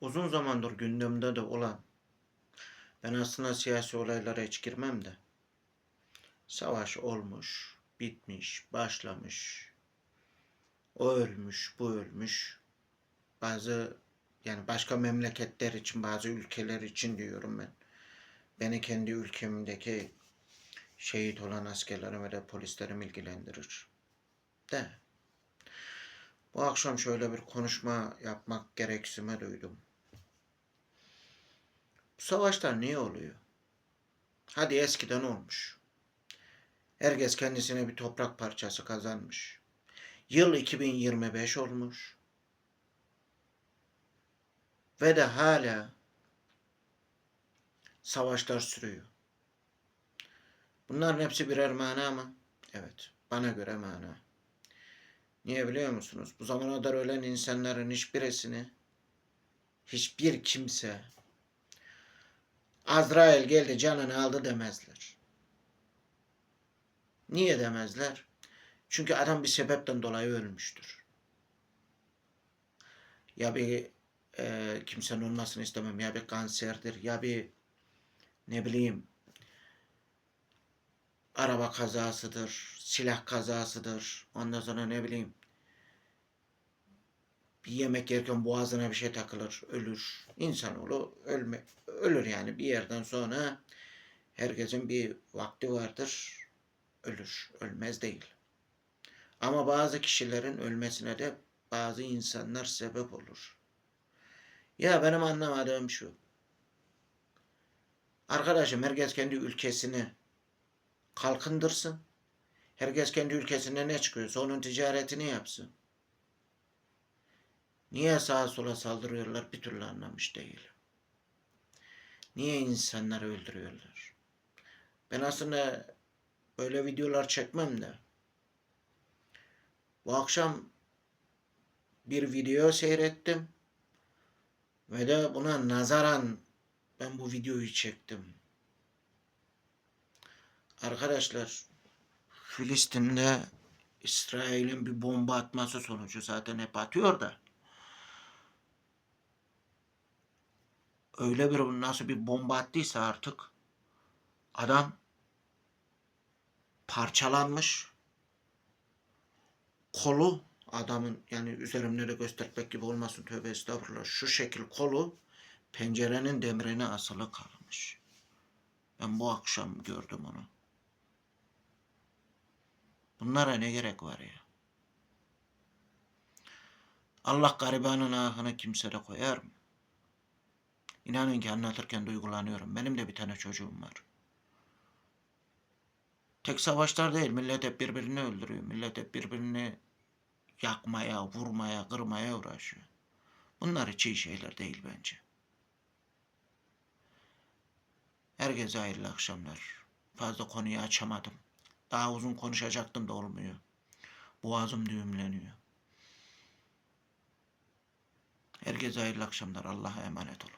uzun zamandır gündemde de olan ben aslında siyasi olaylara hiç girmem de savaş olmuş, bitmiş, başlamış. O ölmüş, bu ölmüş. Bazı yani başka memleketler için, bazı ülkeler için diyorum ben. Beni kendi ülkemdeki şehit olan askerlerim ve de polislerim ilgilendirir. De. Bu akşam şöyle bir konuşma yapmak gereksinimi duydum. Bu savaşlar niye oluyor? Hadi eskiden olmuş. Herkes kendisine bir toprak parçası kazanmış. Yıl 2025 olmuş. Ve de hala savaşlar sürüyor. Bunların hepsi birer mana mı? Evet, bana göre mana. Niye biliyor musunuz? Bu zamana kadar ölen insanların hiçbirisini hiçbir kimse Azrail geldi canını aldı demezler. Niye demezler? Çünkü adam bir sebepten dolayı ölmüştür. Ya bir e, kimsenin olmasını istemem. Ya bir kanserdir. Ya bir ne bileyim araba kazasıdır. Silah kazasıdır. Ondan sonra ne bileyim bir yemek yerken boğazına bir şey takılır, ölür. İnsanoğlu ölme, ölür yani bir yerden sonra herkesin bir vakti vardır. Ölür, ölmez değil. Ama bazı kişilerin ölmesine de bazı insanlar sebep olur. Ya benim anlamadığım şu. Arkadaşım herkes kendi ülkesini kalkındırsın. Herkes kendi ülkesinde ne çıkıyorsa onun ticaretini yapsın. Niye sağa sola saldırıyorlar bir türlü anlamış değilim. Niye insanları öldürüyorlar? Ben aslında böyle videolar çekmem de. Bu akşam bir video seyrettim. Ve de buna nazaran ben bu videoyu çektim. Arkadaşlar Filistin'de İsrail'in bir bomba atması sonucu zaten hep atıyor da. Öyle bir nasıl bir bomba attıysa artık adam parçalanmış. Kolu adamın yani üzerimde de göstermek gibi olmasın tövbe estağfurullah. Şu şekil kolu pencerenin demirine asılı kalmış. Ben bu akşam gördüm onu. Bunlara ne gerek var ya? Allah garibanın ahını kimse de koyar mı? İnanın ki anlatırken duygulanıyorum. Benim de bir tane çocuğum var. Tek savaşlar değil. Millet hep birbirini öldürüyor. Millet hep birbirini yakmaya, vurmaya, kırmaya uğraşıyor. Bunlar hiç iyi şeyler değil bence. Herkese hayırlı akşamlar. Fazla konuyu açamadım. Daha uzun konuşacaktım da olmuyor. Boğazım düğümleniyor. Herkese hayırlı akşamlar. Allah'a emanet olun.